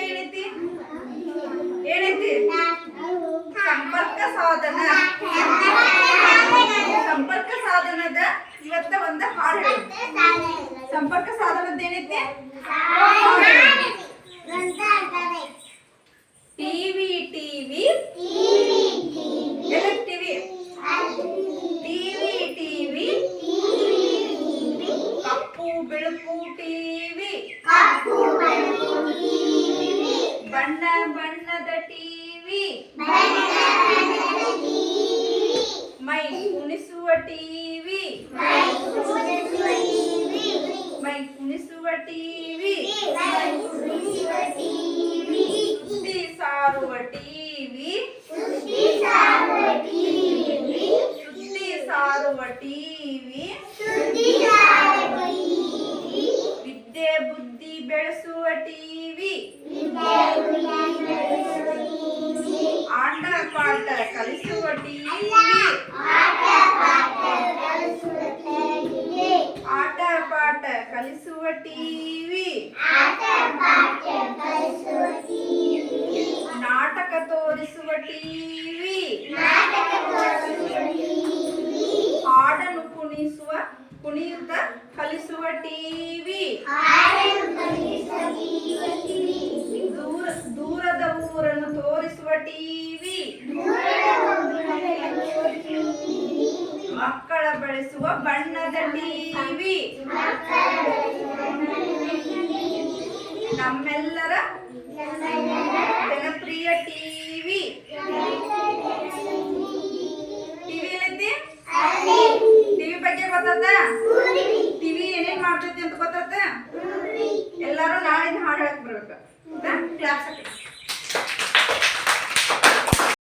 ಏನೈತಿ? ಏನೈತಿ? ಸಂಪರ್ಕ ಸಾಧನ. ಸಂಪರ್ಕ ಸಾಧನದ ಇವತ್ತ ಒಂದು ಹಾಡು ಸಂಪರ್ಕ ಸಾಧನದ ಏನೈತಿ? TV TV. TV TV TV. ಕಪ್ಪು ಬೆಳಕು ಟಿವಿ. ಕಪ್ಪು ಕುಣಿಸುವ ಟಿವಿ ಮೈ ಕುಣಿಸುವ ಟಿವಿ ಸುದ್ದಿ ಸಾರುವ ಟಿವಿ ಸುದ್ದಿ ಸಾರುವ ಟಿವಿ ವಿದ್ಯೆ ಬುದ್ಧಿ ಬೆಳೆಸುವ ಟಿವಿ ಆಟ ಪಾಠ ಕಲಿಸುವ ಟಿವಿ ಆಟ ಕಲಿಸುವ ಟಿವಿ. ನಾಟಕ ತೋರಿಸುವ ಟಿವಿ. ಹಾಡನ್ನು ಕುಣಿಸುವ, ಕುಣಿಯುತ್ತ ಕಲಿಸುವ ಟಿವಿ. ದೂರ, ದೂರದ ಊರನ್ನು ತೋರಿಸುವ ಟಿವಿ. ಮಕ್ಕಳ ಬಳಸುವ ಬಣ್ಣದ ಟಿವಿ ನಮ್ಮೆಲ್ಲರ ಜನಪ್ರಿಯ ಟಿವಿ. ಟಿವಿ ಎಲ್ಲೈತಿ ಟಿವಿ ಬಗ್ಗೆ ಗೊತ್ತಾತ ಟಿವಿ ಏನೇನ್ ಮಾಡ್ತೈತಿ ಅಂತ ಗೊತ್ತಾತ ಎಲ್ಲಾರು ನಾಳೆ ಹಾಡು ಹೇಳಕ್ ಬರ್ಬೇಕು. ಕ್ಲಾಸ್